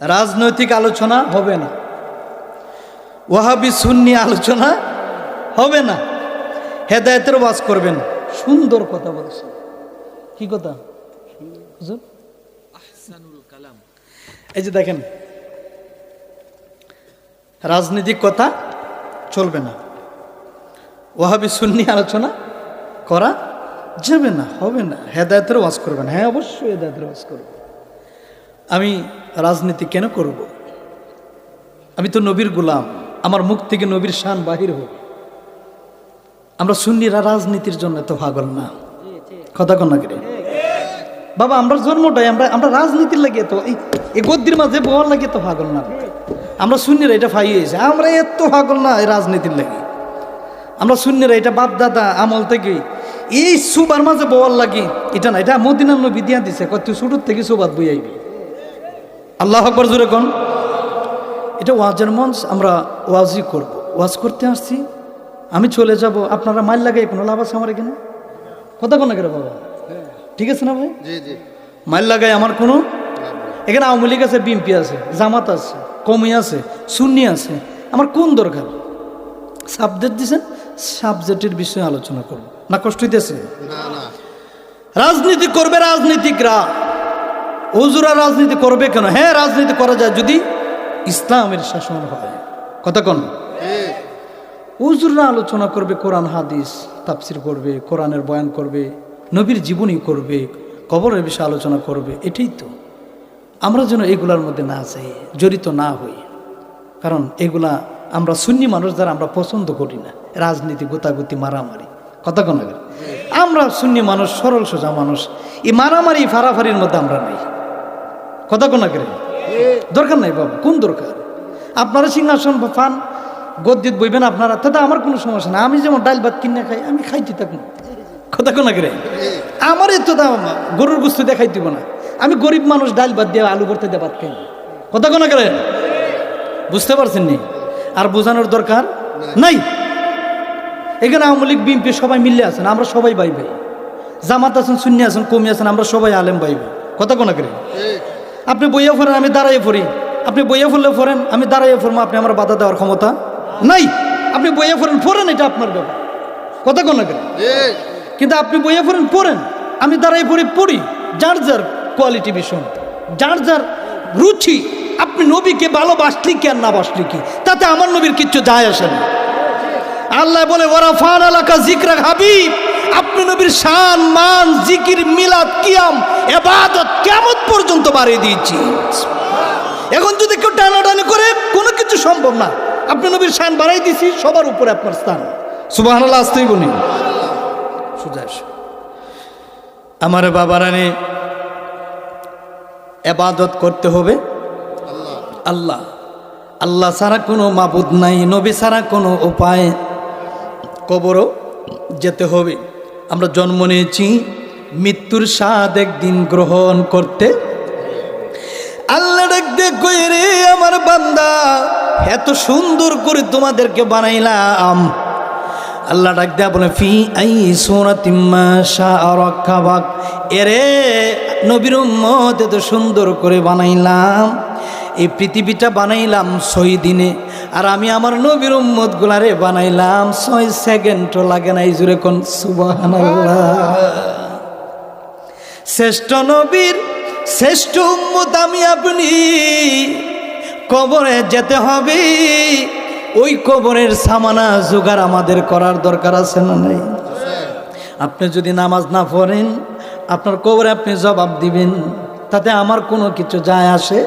রাজনৈতিক আলোচনা হবে না। ওয়াহাবি সুন্নি আলোচনা হবে না। হেদায়তের ওয়াজ করবেন। সুন্দর কথা বলছে কি কথা? হুজুর? এই যে দেখেন রাজনৈতিক কথা চলবে না। ওয়াহাবি সুন্নি আলোচনা করা যাবে না হবে না। হেদায়তের ওয়াজ করবেন। হ্যাঁ অবশ্যই হেদায়তের ওয়াজ করবেন। আমি রাজনীতি কেন করব? আমি তো নবীর গোলাম। আমার মুখ থেকে নবীর শান বাহির হোক। আমরা সুন্নিরা রাজনীতির জন্য তো পাগল না। কথা কন না করে বাবা, আমরা জন্মটাই, আমরা আমরা রাজনীতির লাগে তো এই গদ্দির মাঝে বল লাগে তো ভাগল না। আমরা সুন্নিরা এটা ফাইয়েছে আমরা এত পাগল না এই রাজনীতির লাগে। আমরা সুন্নিরা এটা বাপ দাদা আমল থেকে, এই সুবার মাঝে বল লাগে। এটা না, এটা মদিনার নবী দিয়া দিছে কত ছোটোর থেকে সুবাদ বই আইবি আল্লাহ আকবর জোরে কোন? এটা ওয়াজের মঞ্চ আমরা ওয়াজই করব। ওয়াজ করতে আসছি আমি চলে যাব আপনারা মাইল লাগাই কোনো লাভ আছে আমার এখানে? কথা কোন করে বাবা? ঠিক আছে না ভাই? মাইল লাগাই আমার কোনো এখানে আওয়ামী লীগ আছে বিএনপি আছে জামাত আছে কমি আছে সুন্নি আছে। আমার কোন দরকার? সাবজেক্ট দিছেন সাবজেক্টের বিষয়ে আলোচনা করব। না কষ্ট হইতেছে? না না। রাজনীতি করবে রাজনীতিকরা। হুজুরা রাজনীতি করবে কেন? হ্যাঁ রাজনীতি করা যায় যদি ইসলামের শাসন হয়। কথা কোন? ঠিক হুজুররা আলোচনা করবে, কোরআন, হাদিস তাফসির করবে, কোরআনের বয়ান করবে, নবীর জীবনী করবে, কবরের বিষয়ে আলোচনা করবে, এটাই তো। আমরা যেন এগুলার মধ্যে না যাই, জড়িত না হই। কারণ এগুলা আমরা সুন্নি মানুষ যারা, আমরা পছন্দ করি না। রাজনীতি, গোতাগুতি, মারামারি। কথা কোন? আমরা সুন্নি মানুষ, সরল সোজা মানুষ। এই মারামারি, ফারাফারির মধ্যে আমরা নাই। কথা কোন আগে দরকার নাই বাবা কোন দরকার? আপনারা সিংহাসন ফান গদ্যিত বইবেন আপনারা তাতে আমার কোনো সমস্যা না আমি যেমন ডাল ভাত কিনে খাই আমি খাইতে থাকুন কথা কোন আগে আমার এত দাম গরুর গুস্ত দেখাই দিব না। আমি গরিব মানুষ ডাল ভাত দিয়ে আলু ভরতে দিয়ে ভাত খাই। কথা কোন আগে বুঝতে পারছেন নি? আর বোঝানোর দরকার নাই। এখানে আওয়ামী লীগ বিএনপি সবাই মিলে আছেন আমরা সবাই ভাই ভাই। জামাত আছেন শূন্য আছেন কমি আছেন আমরা সবাই আলেম ভাই ভাই। কথা কোন করে আপনি বইয়া ফোরেন আমি দাঁড়াইয়ে পড়ি। আপনি বইয়া ফুললে ফোরেন আমি দাঁড়াইয়ে ফোরমো আপনি আমার বাধা দেওয়ার ক্ষমতা নাই। আপনি বইয়া ফোরেন ফোরেন এটা আপনার ব্যাপার। কথা কোন ঠিক কিন্তু আপনি বইয়া পড়েন পড়েন আমি দাঁড়াই পড়ি পড়ি। যার যার কোয়ালিটি ভীষণ যার যার রুচি। আপনি নবীকে ভালোবাসলি কি আর না বাসলি কি? তাতে আমার নবীর কিচ্ছু যায় আসে না। আল্লাহ বলে ওরা ফান এলাকা জিকরা হাবিব। আপনি নবীর শান, মান, জিকির, মিলাদ, কিয়াম, এবাদত কেমন পর্যন্ত বাড়িয়ে দিয়েছি? এখন যদি কেউ টানাটানি করে, কোনো কিছু সম্ভব না। আপনি নবীর শান বাড়াই দিয়েছি, সবার উপরে আপনার স্থান। সুবাহ আসতেই বলি। সোজা এসো। আমার বাবারানে এবাদত করতে হবে। আল্লাহ। আল্লাহ ছাড়া কোনো মাবুদ নাই, নবী ছাড়া কোনো উপায়। কবরও যেতে হবে। আমরা জন্ম নিয়েছি, মৃত্যুর স্বাদ একদিন গ্রহণ করতে। আল্লাহ ডাক দিয়ে কই রে আমার বান্দা, এত সুন্দর করে তোমাদেরকে বানাইলাম। আল্লাহ ডাক দেয়া বলে, ফি আই সোনা তিম্মা শাহ রক্ষাবাক এরে নবীর উম্মত, এত সুন্দর করে বানাইলাম। এই পৃথিবীটা বানাইলাম ছয় দিনে। আর আমি আমার নবীর উম্মত গুলারে বানাইলাম। ছয় সেকেন্ডও লাগে না এই জুড়ে কোন শ্রেষ্ঠ নবীর, শ্রেষ্ঠ উম্মত আমি আপনি। কবরে যেতে হবে। ওই কবরের সামানা জোগাড় আমাদের করার দরকার আছে না নাই? আপনি যদি নামাজ না পড়েন, আপনার কবরে আপনি জবাব দিবেন, তাতে আমার কোনো কিছু যায় আসে?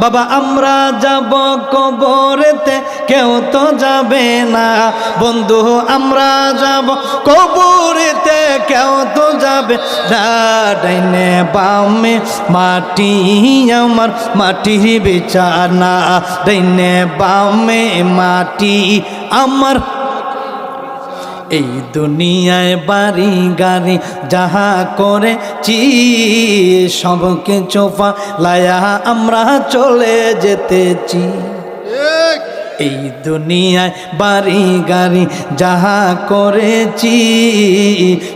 বাবা, আমরা যাব কবরেতে, কেউ তো যাবে না। বন্ধু, আমরা যাব কবরেতে, কেউ তো যাবে না। ডাইনে বামে মাটি আমার, মাটির বিছানা। ডাইনে বামে মাটি আমার এই দুনিয়ায় বাড়ি গাড়ি যাহা করেছি সবকে চোপা লায়া আমরা চলে যেতেছি। এই দুনিয়ায় বাড়ি গাড়ি যাহা করেছি,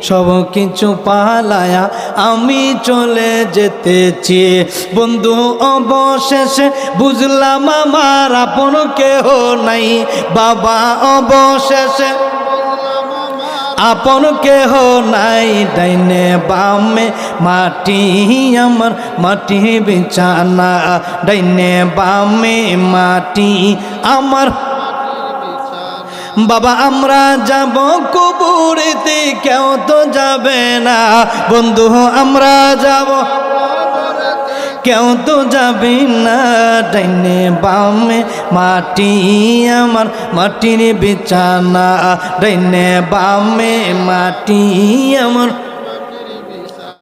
সব কিছু পালায়া আমি চলে যেতেছি। বন্ধু অবশেষে বুঝলাম আমার আপন কেহ নাই, বাবা অবশেষে আপন কেহ নাই ডাইনে বামে, মাটি আমার, মাটি বিছানা। ডাইনে বামে, মাটি আমার। বাবা, আমরা যাব কুবুরিতে, কেউ তো যাবে না। বন্ধু, আমরা যাব কেউ তো যাবে না ডাইনে বামে মাটি আমার মাটির বিছানা। ডাইনে বামে মাটি আমার